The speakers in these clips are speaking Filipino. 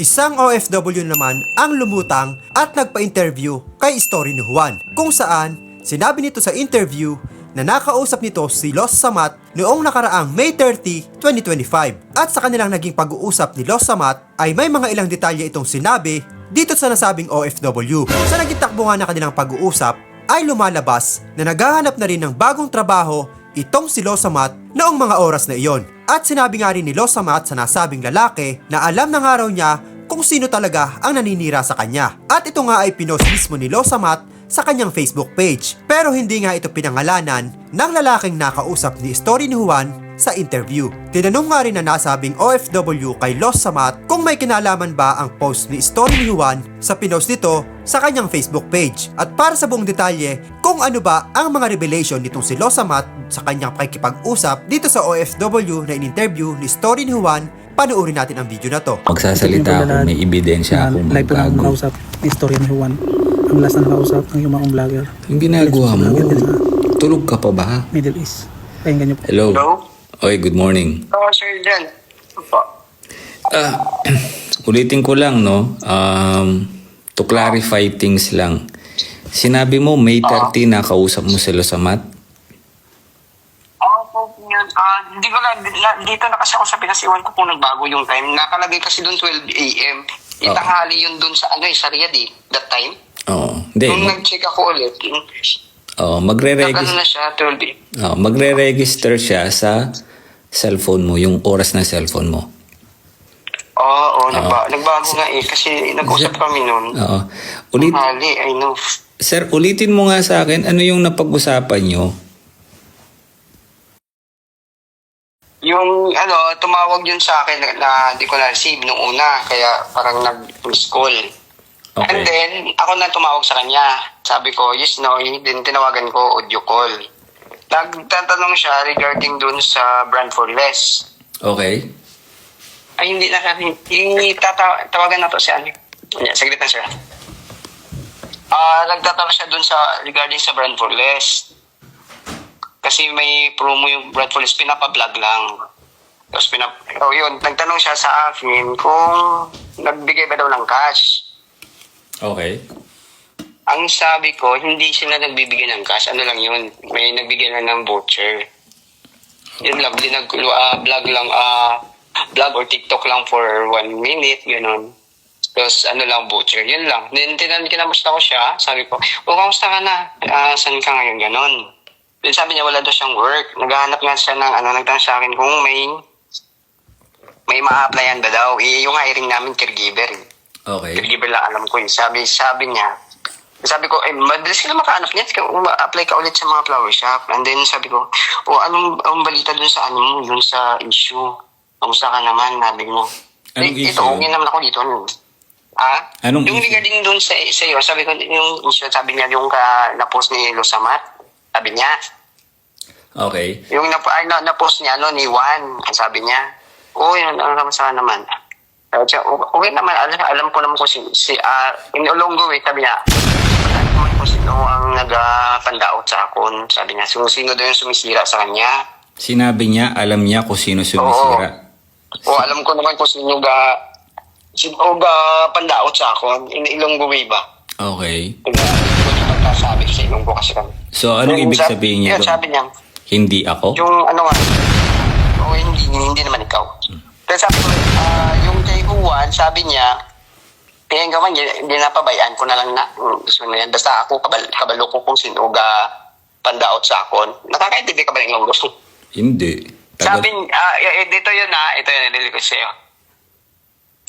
Isang OFW naman ang lumutang at nagpa-interview kay Story ni Juan kung saan sinabi nito sa interview na nakausap nito si Los Samat noong nakaraang May 30, 2025. At sa kanilang naging pag-uusap ni Los Samat ay may mga ilang detalye itong sinabi dito sa nasabing OFW. Sa naging takbo nga na kanilang pag-uusap ay lumalabas na naghahanap na rin ng bagong trabaho itong si Losamat noong mga oras na iyon. At sinabi nga rin ni Losamat sa nasabing lalaki na alam na nga raw niya kung sino talaga ang naninira sa kanya. At ito nga ay pinost mismo ni Losamat sa kanyang Facebook page. Pero hindi nga ito pinangalanan ng lalaking nakausap ni Story ni Juan sa interview. Tinanong nga rin na nasabing OFW kay Los Samat kung may kinalaman ba ang post ni Story ni Juan sa pinost nito sa kanyang Facebook page. At para sa buong detalye kung ano ba ang mga revelation nitong si Los Samat sa kanyang pakikipag-usap dito sa OFW na in-interview ni Story ni Juan, panoorin natin ang video na to. Magsasalita ako, may ebidensya ako Live na magbago. nakausap ni Storya ni Juan. Ang last na nakausap ng yung mga vlogger. Yung ginagawa mo, tulog ka pa ba? Middle East. Pakinggan niyo po. Hello? Hello? Oy, good morning. Oo, Sir Jan. Ah, ulitin ko lang, no? Um, to clarify things lang. Sinabi mo, May 30 nakausap mo si Losamat? Oo po yun. Ah, hindi la- dito na kasi ako sa Pinas, iwan ko kung nagbago yung time. Nakalagay kasi doon 12 a.m. Itanghali yun doon sa ano eh, sa Riyadh eh, that time. Oo. Hindi. Nung nag-check ako ulit, oh, magre-register, na siya, 12 a.m. oh, magre-register siya sa cellphone mo, yung oras ng cellphone mo. Oo, oo, nagba- nagbago nga eh, kasi nag-usap kami noon. Oo. Ulit, Tanghali, I know. sir, ulitin mo nga sa akin, ano yung napag-usapan nyo? Yung ano, tumawag yun sa akin na, na di ko na-receive nung una, kaya parang nag-miss call. Okay. And then, ako na tumawag sa kanya. Sabi ko, yes, no. Then tinawagan ko audio call. Nagtatanong siya regarding dun sa brand for less. Okay. Ay, hindi na kami. Tawagan na to si ano. Yeah, saglit na siya. Ah, nagtatanong siya dun sa regarding sa brand for less. Kasi may promo yung brand for less, pinapablog lang. Tapos pinap... Oh, yun, nagtanong siya sa akin kung nagbigay ba daw ng cash. Okay. Ang sabi ko, hindi sila nagbibigay ng cash. Ano lang yun? May nagbigay lang ng voucher. Yun lang, dinag uh, vlog lang, ah vlog or TikTok lang for one minute, gano'n. Tapos ano lang, voucher. Yun lang. Then tinan, kinamusta ko siya. Sabi ko, o kamusta ka na? Ah, saan ka ngayon? Gano'n. Then sabi niya, wala daw siyang work. Naghahanap nga siya ng, ano, nagtanong sa akin kung may may ma-applyan ba daw. Eh, yung hiring namin, caregiver. eh. Okay. Caregiver lang alam ko yun. Sabi, sabi niya, sabi ko, eh, madalas sila makahanap niya. Apply ka ulit sa mga flower shop. And then sabi ko, o anong, anong balita dun sa ano dun sa issue? Kamusta ka naman, nabi mo. Anong eh, issue? Ito, okay naman ako dito. Ano? Ha? Anong yung issue? regarding dun sa, sa iyo, sabi ko, yung issue, sabi niya, yung ka, na-post ni Losamat, sabi niya, Okay. yung na, ay, na, na-post niya, ano, ni Juan, sabi niya, oo, yun, ang kamusta ka naman. Sabi siya, "O- okay naman, alam, alam ko naman kung si, si ah, in Olongo, eh, sabi niya, alam ko naman kung sino ang nag-pandaot sa akon. Sabi niya, sino, sino daw yung sumisira sa kanya. Sinabi niya, alam niya kung sino sumisira. O alam ko naman kung sino ga, sino ga pandaot sa akon. In Ilonggo ba? Okay. Kung hindi magkasabi sa Ilonggo kasi kami. So, anong ibig sabi- sabihin niya yun, doon? sabi niya, Hindi ako? Yung ano nga, o hindi, hindi naman ikaw. Pero sabi ko, ah, yung kay Juan, sabi niya, kaya gawan niya, hindi napabayaan ko na lang na, mm, gusto na yan. Basta ako, kabal, kabalo ko kung sino ga pandaot sa akon. Nakakaintindi ka ba ng gusto? Hindi. Tagal- Sabi, ah, eh, eh, dito yun na, ito yun, nilili ko sa'yo.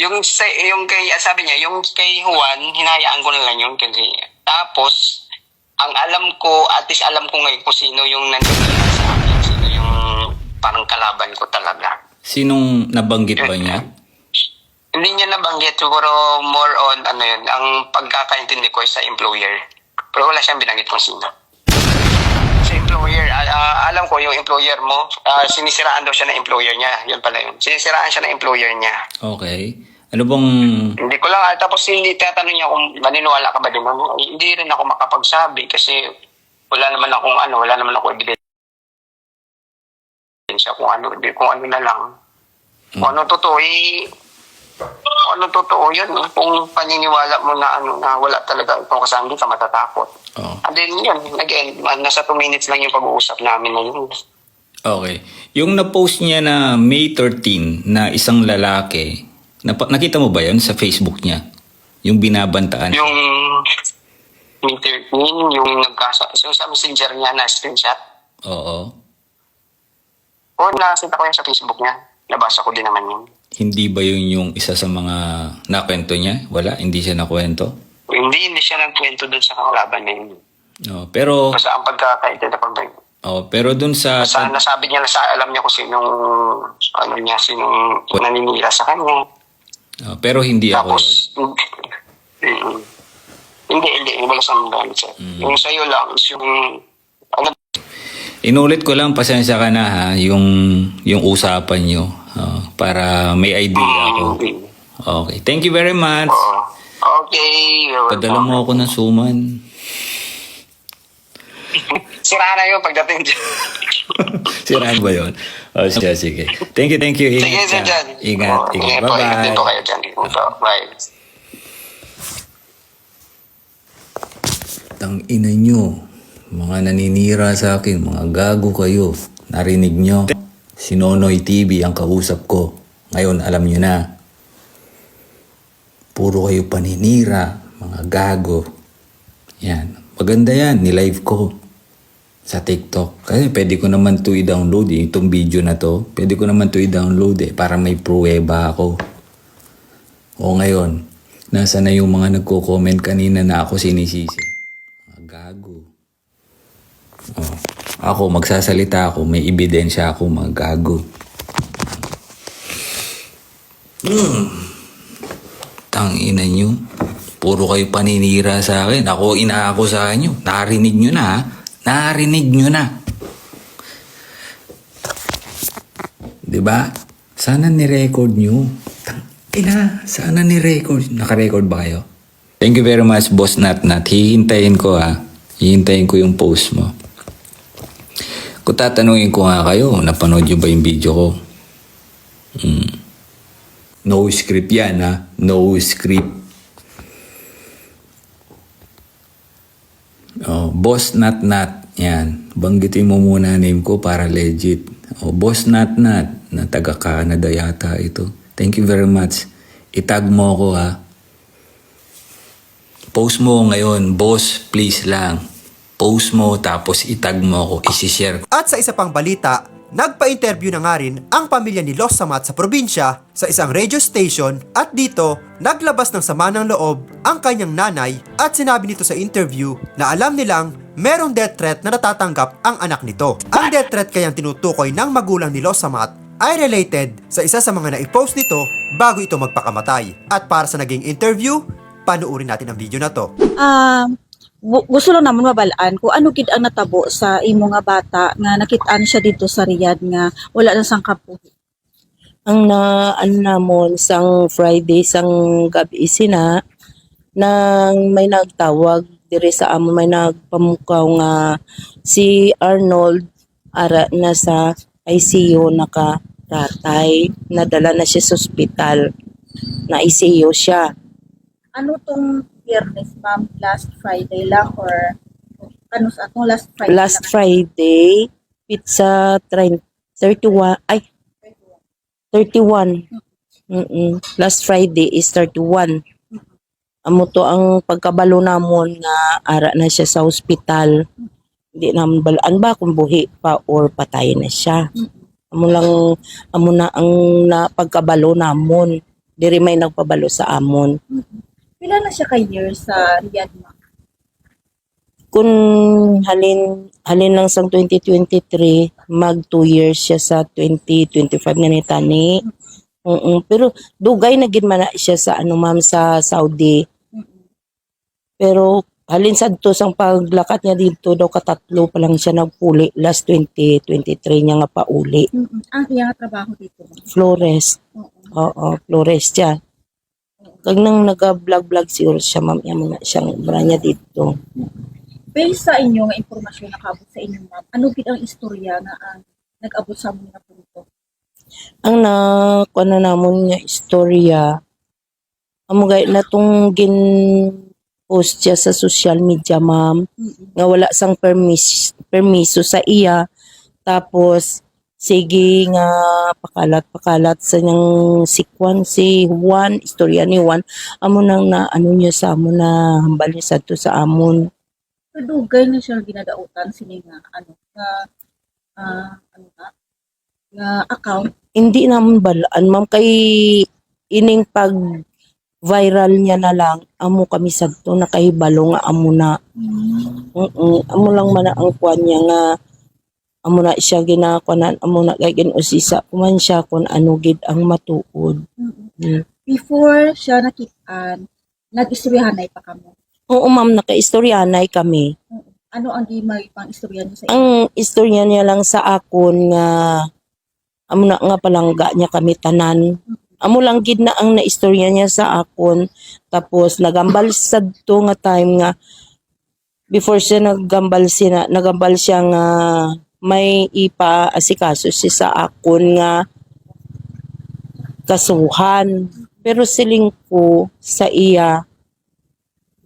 Yung, sa, yung kay, ah, sabi niya, yung kay Juan, hinayaan ko na lang yun kasi, tapos, ang alam ko, at least alam ko ngayon kung sino yung nandito sa akin, sino yung parang kalaban ko talaga. Sinong nabanggit ba niya? Hindi niya nabanggit, siguro more on, ano yun, ang pagkakaintindi ko sa employer. Pero wala siyang binanggit kung sino. Sa employer, ah, alam ko yung employer mo, ah, sinisiraan daw siya ng employer niya. Yun pala yun. Sinisiraan siya ng employer niya. Okay. Ano bang... Hindi ko lang, ah, tapos hindi tatanong niya kung maniniwala ka ba din. Hindi rin ako makapagsabi kasi wala naman akong ano, wala naman ako ebidensya kung ano, kung ano na lang. Kung ano totoo, eh, Kung ano totoo yun, eh. kung paniniwala mo na ano na wala talaga itong kasama, ka matatakot. Oo. And then yun, again, nasa 2 minutes lang yung pag-uusap namin na yun. Okay. Yung na-post niya na May 13 na isang lalaki, napa- nakita mo ba yun sa Facebook niya? Yung binabantaan. Yung May 13, yung nagkasa, yung sa messenger niya na screenshot. Oo. O, nakita ko yan sa Facebook niya. Nabasa ko din naman yun. Hindi ba yun yung isa sa mga nakwento niya? Wala? Hindi siya nakwento? Hindi, hindi siya nagkwento dun sa kalaban na yun. No, pero Basta ang pagkakaintindi pa ba oh, pero dun sa Basta nasabi niya na sa alam niya kung sinong, ano niya, sinong naninira sa kanya. Oh, pero hindi ako. Tapos, mm, hindi, hindi, hindi wala sa mga sir. Yung sa'yo lang yung, ano, Inulit ko lang pasensya ka na ha yung yung usapan niyo oh, para may idea ako. mm, Okay. Thank you very much. oo. Okay. Padala mo ako ng suman. Sira na yun pagdating dyan. Siraan ba yun? Oh, sige, sige. Thank you, thank you. Sige, Ingat sir, ka. dyan. Ingat, ingat. po, ingat din po Bye-bye. kayo dyan. Bye. Tang ina nyo. Mga naninira sa akin, mga gago kayo. Narinig nyo? Si Nonoy TV ang kausap ko. Ngayon, alam nyo na. Puro kayo paninira, mga gago. Yan. Maganda yan, nilive ko sa TikTok. Kasi pwede ko naman to i-download eh. Itong video na to, pwede ko naman to i-download eh. Para may pruweba ako. O ngayon, nasa na yung mga nagko-comment kanina na ako sinisisi. Mga gago. Oh, ako, magsasalita ako, may ebidensya ako, mga gago. Hmm. Tang ina nyo. Puro kayo paninira sa akin. Ako inaako sa inyo. Narinig nyo na, ha? Narinig nyo na. ba? Sana ni-record nyo. Ina, sana ni-record. Naka-record ba kayo? Thank you very much, Boss Nat Nat. Hihintayin ko ha. Hihintayin ko yung post mo. Kung tatanungin ko nga kayo, napanood nyo ba yung video ko? Hmm. No script yan ha. No script. Oh, Boss Nat Nat. Yan. Banggitin mo muna name ko para legit. Oh, Boss Nat Nat. Na taga Canada yata ito. Thank you very much. Itag mo ako ha. Post mo ngayon. Boss, please lang. Post mo tapos itag mo ako. Isishare ko. At sa isa pang balita, nagpa-interview na nga rin ang pamilya ni Los Samat sa probinsya sa isang radio station at dito naglabas ng sama ng loob ang kanyang nanay at sinabi nito sa interview na alam nilang merong death threat na natatanggap ang anak nito. Ang death threat kayang tinutukoy ng magulang ni Los Samat ay related sa isa sa mga naipost nito bago ito magpakamatay. At para sa naging interview, panuorin natin ang video na to. Um, gu- gusto lang naman mabalaan kung ano gid ang natabo sa imo nga bata nga nakitaan siya dito sa Riyadh nga wala na sang kapuhi. ang na ano namon sang Friday sang gabi sina nang may nagtawag dire sa amon may nagpamukaw nga si Arnold ara na sa ICU nakaratay nadala na siya sa ospital na ICU siya Ano tong Biyernes, ma'am? Last Friday lang or ano sa atong last Friday? last lang? Friday pizza train 31 ay 31 Mm-mm. last Friday is 31 amo to ang pagkabalo namon nga ara na siya sa ospital. Hindi naman balaan ba kung buhi pa or patay na siya? Amo lang amo na ang na pagkabalo namon. Diri may nagpabalo sa amon. Pila na siya kay years sa Riyadh, ma'am? kung halin halin lang sang 2023 mag 2 years siya sa 2025 nga ni tani Oo, pero dugay na gid man na siya sa ano ma'am sa Saudi pero halin sa to sang paglakat niya dito daw katatlo pa lang siya nagpuli last 2023 niya nga pauli Mm-mm. Ang iyang trabaho dito. Flores Oo. oo Flores siya kag nang naga-vlog-vlog siguro siya ma'am yan na siyang bra niya dito Based sa inyo nga impormasyon na kabot sa inyo, ma'am, ano gid ang istorya nga ang nag-abot sa mga punto? Ang na kuno namon nga istorya amo gay na tong gin post siya sa social media ma'am nga wala sang permis permiso sa iya. Tapos sige nga pakalat-pakalat sa niyang sikwan si Juan istorya ni Juan. Amo nang na ano niya sa amo na hambal niya sa to sa amon. So, dugay na siya ginadautan sini nga ano nga ah, ano nga nga account hindi naman balaan ma'am. Kay ining pag viral niya na lang amo kami sadto nakahibalo nga amo na. Mm, amo lang man na ang kwan niya nga amo na siya ginakuanan amo na kay usisa kuman siya kung ano gid ang matuod. Mm-mm. Mm. before siya nakitaan nag-istoryahanay pa kamo? Oo ma'am nakaistoryanay kami. Ano ang di may pang istorya niyo sa ang istorya niya lang sa akon nga amo na nga palangga niya kami tanan. Amo lang gid na ang naistorya niya sa akon. Tapos nagambal sad to nga time nga before siya naggambal siya nagambal siya nga may ipa asikaso siya sa akon nga kasuhan. Pero siling ko sa iya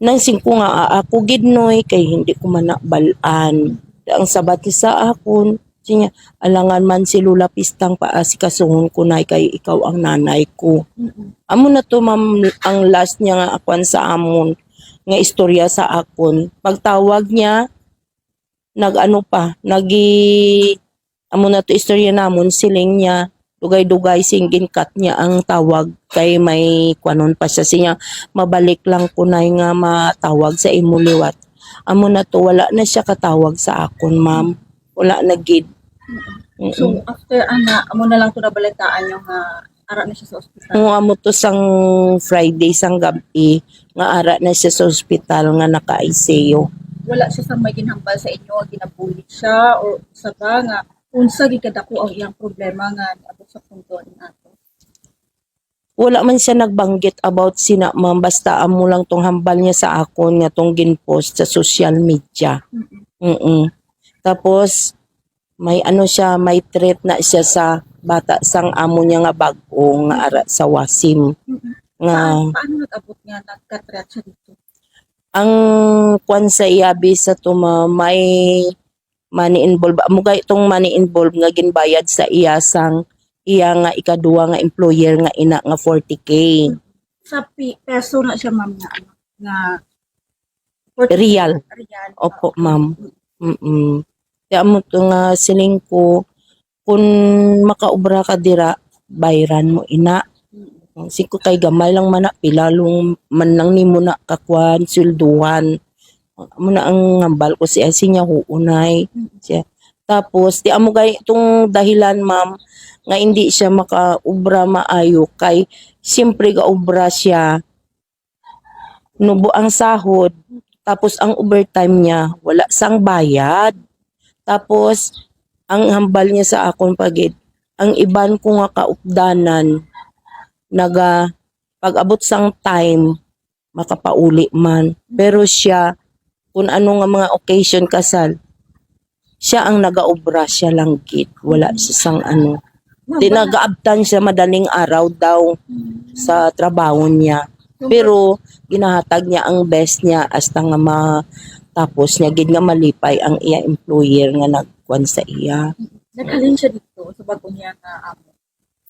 nang singko nga "Ah, ako gidnoy kay hindi ko man balaan ang sabat sa akon siya alangan man si Lula Pistang paasikasuhon ko na kay ikaw ang nanay ko. Mm-mm. amo na to ma'am ang last niya nga akwan sa amon nga istorya sa akon. Pagtawag niya nagano pa nagi amo na to istorya namon siling niya dugay-dugay singgin cut niya ang tawag kay may kwanon pa siya. Siya mabalik lang ko na nga matawag sa imo liwat. Amo na to wala na siya katawag sa akon ma'am. Wala na gid Mm-mm. so after ana amo na lang to nabalitaan yung nga ara na siya sa ospital Kung amo to sang Friday sang gabi nga ara na siya sa ospital nga naka-ICU. wala siya sa may ginhambal sa inyo ginabulit siya or sa ba nga unsa gid kadako ang iyang problema nga abot sa punto ni ato Wala man siya nagbanggit about sina ma'am basta amo lang tong hambal niya sa akon nga tong ginpost sa social media. Mm-mm. Mm. Tapos may ano siya, may threat na siya sa bata sang amo niya nga bag-o nga ara sa Wasim. Mm-mm. Nga paano, paano nag-abot nga nagka-threat siya dito? Ang kwan sa iyabi sa tuma may money involved amo gay itong money involved nga ginbayad sa iya sang iya nga ikaduha nga employer nga ina nga 40k sa pi- peso na siya ma'am nga ano nga real. Real. Opo ma'am. Mm kaya mo to nga siling ko kung makaubra ka dira bayran mo ina Siko kay gamay lang man pilalong man lang nimo na kakwan swelduhan. Amo na ang ngambal ko si Asi niya huunay. Siya. Tapos di amo gay itong dahilan ma'am nga hindi siya makaubra maayo kay siyempre gaubra siya nubo ang sahod tapos ang overtime niya wala sang bayad. Tapos ang hambal niya sa akon pagid ang iban ko nga kaupdanan naga pag abot sang time makapauli man. Pero siya kung ano nga mga occasion kasal siya ang nagaobra siya lang gid. Wala siya sang ano. Ma'am, di nagaabtan siya madaling araw daw sa trabaho niya. Pero ginahatag niya ang best niya hasta nga matapos niya gid nga malipay ang iya employer nga nagkuan sa iya. Naghalin siya dito sa bago niya nga amo?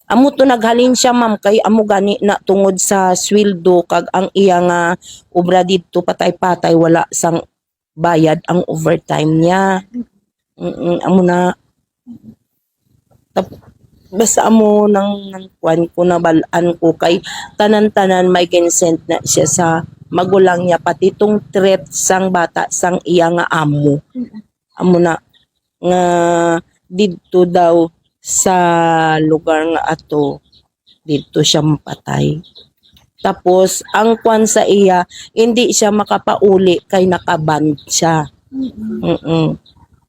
Amo to naghalin siya ma'am kay amo gani na tungod sa sweldo kag ang iya nga obra didto patay-patay wala sang bayad ang overtime niya. Mm amo na. Tap, basta amo nang nang kwan ko na balaan ko kay tanan-tanan may ginsent na siya sa magulang niya pati tong threat sang bata sang iya nga amo. Amo na nga didto daw sa lugar nga ato dito siya mapatay. Tapos ang kwan sa iya hindi siya makapauli kay nakaban siya. Mm-mm.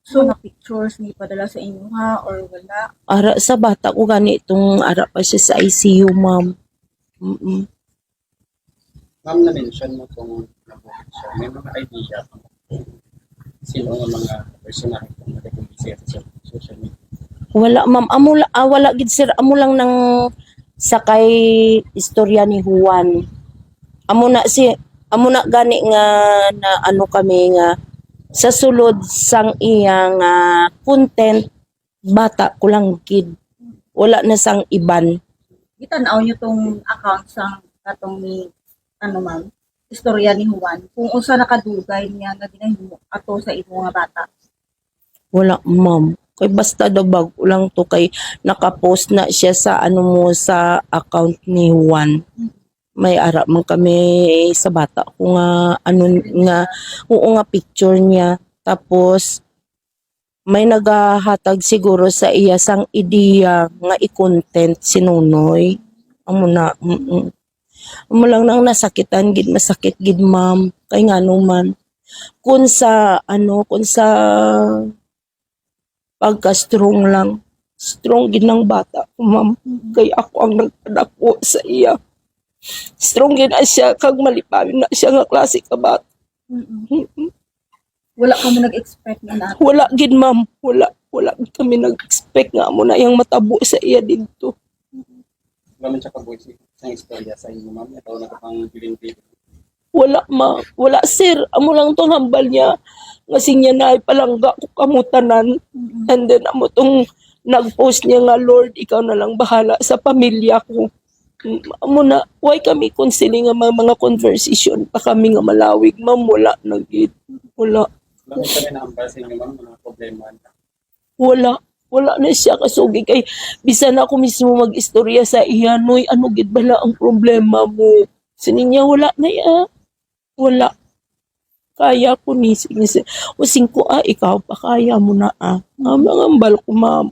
so mga pictures ni padala sa inyo ha or wala Ara sa bata ko gani itong ara pa siya sa ICU ma'am. Mm-mm. Ma'am, na-mention mo kung siya. May mga idea ba? Sino ang mga personal kung nag-publicity sa social media? Wala ma'am amo ah, wala gid sir amo lang nang sakay istorya ni Juan amo na si amo na gani nga na ano kami nga sa sulod sang iyang nga content bata ko lang kid wala na sang iban Gitanaw niyo tong account sa katong ni ano ma'am, istorya ni Juan. Kung unsa nakadugay niya nga ginahimo ato sa imo nga bata. wala ma'am kay basta daw bag lang to kay nakapost na siya sa ano mo sa account ni Juan may ara man kami sa bata ko nga ano nga oo nga picture niya tapos may nagahatag siguro sa iya sang ideya nga i-content si Nunoy amo na mm, mm. Amo lang nang nasakitan gid masakit gid ma'am kay nga man kun sa ano kun sa pagka-strong lang. Strong gid ng bata ma'am. Kay ako ang nagpadako sa iya. Strong gid siya, kag malipawin na siya nga klase ka bata. Wala ka mo nag-expect na Wala gid, ma'am. Wala. Wala kami nag-expect nga mo na yung matabo sa iya dito. Man siya kabuhi sa istorya sa inyo, ma'am. Ito na kapang piling-piling. Wala, ma. Wala, sir. Amo lang tong hambal niya. Nga sinya na palangga ko kamutanan. And then, amo tong nag-post niya nga, Lord, ikaw na lang bahala sa pamilya ko. Amo na, why kami counseling nga mga, mga conversation pa kami nga malawig, ma'am, wala na gid. Wala. Wala man siya naambal sa inyo, ma'am, mga problema. Wala. Wala na siya kasugi kay bisan ako mismo mag-istorya sa iya noy ano gid bala ang problema mo? Sininya wala na ya wala. Kaya ko ni sige using ko ah ikaw pa kaya mo na ah. Ang mga ambal ko ma'am.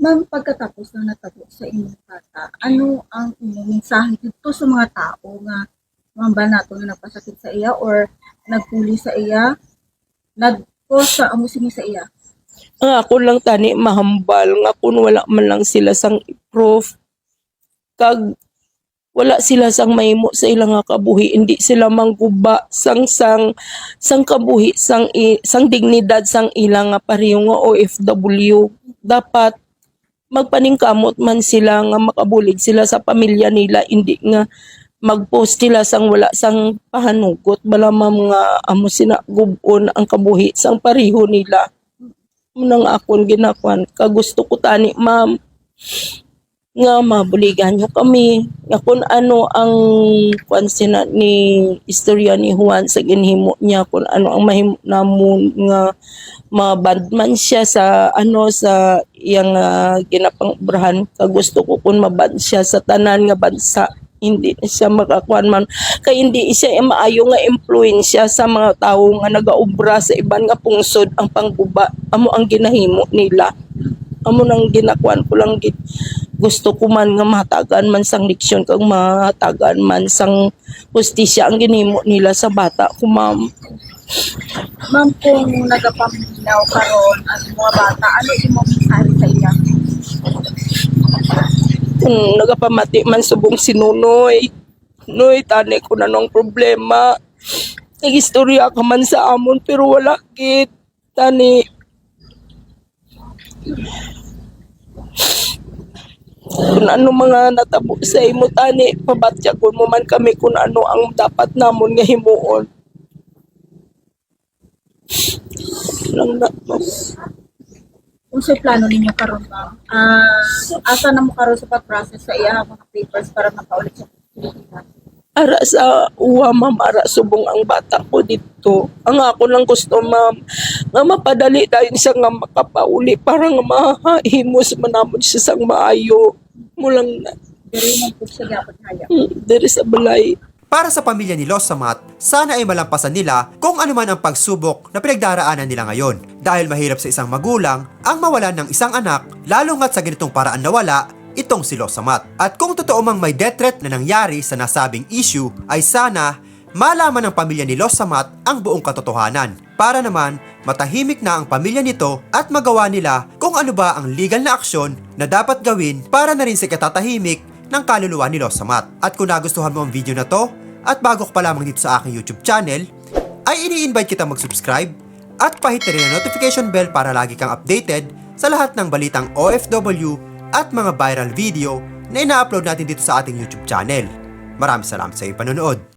Ma'am, pagkatapos na natabo sa inyong bata, ano ang inyong mensahe dito sa mga tao nga mamba nato nga nagpasakit sa iya or nagpuli sa iya, nag-cause sa amusin sa iya? Ang ako lang tani mahambal. Nga kun wala man lang sila sang proof kag wala sila sang mahimo sa ilang nga kabuhi. Hindi sila mangguba sang sang sang kabuhi sang i, sang dignidad sang ilang nga pareho nga OFW dapat magpaningkamot man sila nga makabulig sila sa pamilya nila. Hindi nga magpost sila sang wala sang pahanugot. Bala mam nga amo sina gubon ang kabuhi sang pareho nila nang akon ginakuan. Kagusto ko tani ma'am nga mabuligan nyo kami. Nga kung ano ang kuan sina ni istorya ni Juan sa ginhimo niya kung ano ang mahimo namon nga mabandman siya sa ano sa iyang uh, ginapangobrahan kagusto ko kung maband siya sa tanan nga bansa hindi siya makakuan man kay hindi siya yung maayo nga impluensya sa mga tao nga nagaobra sa iban nga pungsod ang pangguba. Amo ang ginahimo nila. Amo nang ginakuan ko lang gid. Gusto ko man nga mahatagan man sang leksyon kag mahatagan man sang justisya ang ginhimo nila sa bata ko ma'am. Ma'am, kung nagapaminaw karon ang mga bata, ano imong? Kung nagapamati man subong si Nunoy. Noy, tani ko na nung problema. Nagistorya ka man sa amon pero wala kit. Tani. Kung ano mga natabo sa imo tani, pabatya mo man kami kung ano ang dapat namon nga himuon. Lang na, Kung sa plano ninyo karon ma'am, ah asa na mo karon sa pag-process sa iya mga papers para makaulit sa Pilipinas? ara sa uwa ma'am ara subong ang bata ko dito ang ako lang gusto ma'am nga mapadali dahil siya nga makapauli para nga mahahimos manamon siya sang maayo mulang na Pero man po siya gyapon haya. hmm, diri sa balay Para sa pamilya ni Los Samat, sana ay malampasan nila kung ano man ang pagsubok na pinagdaraanan nila ngayon. Dahil mahirap sa isang magulang ang mawalan ng isang anak, lalo nga't sa ganitong paraan nawala itong si Los Samat. At kung totoo mang may death threat na nangyari sa nasabing issue, ay sana malaman ng pamilya ni Los Samat ang buong katotohanan. Para naman, matahimik na ang pamilya nito at magawa nila kung ano ba ang legal na aksyon na dapat gawin para na rin sa katatahimik ng kaluluwa ni Los Samat. At kung nagustuhan mo ang video na to, at bago ka pa lamang dito sa aking YouTube channel, ay ini-invite kita mag-subscribe at pahit na rin ang notification bell para lagi kang updated sa lahat ng balitang OFW at mga viral video na ina-upload natin dito sa ating YouTube channel. Maraming salamat sa iyong panonood.